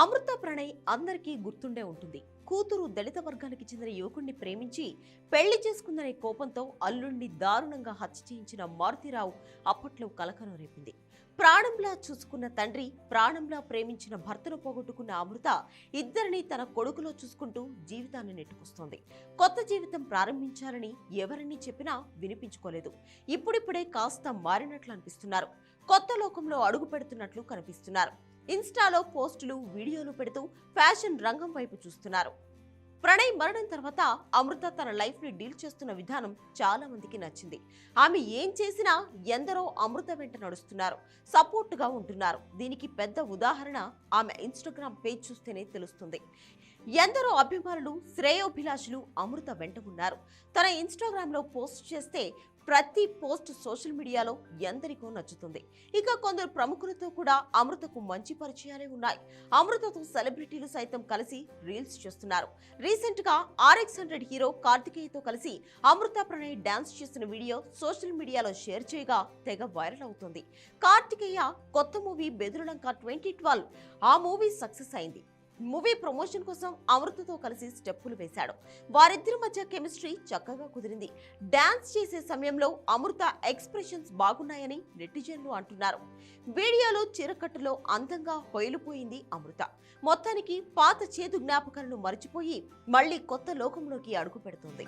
అమృత ప్రణయ్ అందరికీ గుర్తుండే ఉంటుంది. కూతురు దళిత వర్గానికి చెందిన యువకుణ్ణి ప్రేమించి పెళ్ళి చేసుకుందనే కోపంతో అల్లుణ్ణి దారుణంగా హత్య చేయించిన మారుతిరావు అప్పట్లో కలకలం రేపింది. ప్రాణంలా చూసుకున్న తండ్రి ప్రాణంలా ప్రేమించిన భర్తను పోగొట్టుకున్న అమృత ఇద్దరిని తన కొడుకులో చూసుకుంటూ జీవితాన్ని నెట్టుకొస్తోంది. కొత్త జీవితం ప్రారంభించాలని ఎవరిని చెప్పినా వినిపించుకోలేదు. ఇప్పుడిప్పుడే కాస్త మారినట్లు అనిపిస్తున్నారు. కొత్త లోకంలో అడుగు పెడుతున్నట్లు కనిపిస్తున్నారు. ఇన్స్టాలో పోస్టులు వీడియోలు పెడుతూ ఫ్యాషన్ రంగం వైపు చూస్తున్నారు. ప్రణయ్ మరణం తర్వాత అమృత తన లైఫ్ని డీల్ చేస్తున్న విధానం చాలా మందికి నచ్చింది. ఆమె ఏం చేసినా ఎందరో అమృత వెంట నడుస్తున్నారు సపోర్ట్గా ఉంటున్నారు. దీనికి పెద్ద ఉదాహరణ ఆమె ఇన్స్టాగ్రామ్ పేజ్ చూస్తేనే తెలుస్తుంది. ఎందరో అభిమానులు శ్రేయోభిలాషులు అమృత వెంట ఉన్నారు. తన ఇన్స్టాగ్రామ్లో పోస్ట్ చేస్తే ప్రతి పోస్ట్ సోషల్ మీడియాలో ఎందరికో నచ్చుతుంది. ఇక కొందరు ప్రముఖులతో కూడా అమృతకు మంచి పరిచయాలే ఉన్నాయి. అమృతతో సెలబ్రిటీలు సైతం కలిసి రీల్స్ చేస్తున్నారు. రీసెంట్గా ఆర్ఎక్స్ హండ్రెడ్ హీరో కార్తికేయతో కలిసి అమృత ప్రణయ్ డాన్స్ చేసిన వీడియో సోషల్ మీడియాలో షేర్ చేయగా తెగ వైరల్ అవుతుంది. కార్తికేయ కొత్త మూవీ బెదురులంక ట్వంటీ ట్వెల్వ్ ఆ మూవీ సక్సెస్ అయింది. మూవీ ప్రమోషన్ కోసం అమృతతో కలిసి స్టెప్పులు వేశాడు. వారిద్దరి మధ్య కెమిస్ట్రీ చక్కగా కుదిరింది. డాన్స్ చేసే సమయంలో అమృత ఎక్స్ప్రెషన్స్ బాగున్నాయని నెటిజన్లు అంటున్నారు. వీడియోలో చీరకట్టులో అందంగా హొయిలిపోయింది అమృత. మొత్తానికి పాత చేదు జ్ఞాపకాలను మర్చిపోయి మళ్ళీ కొత్త లోకంలోకి అడుగు పెడుతుంది.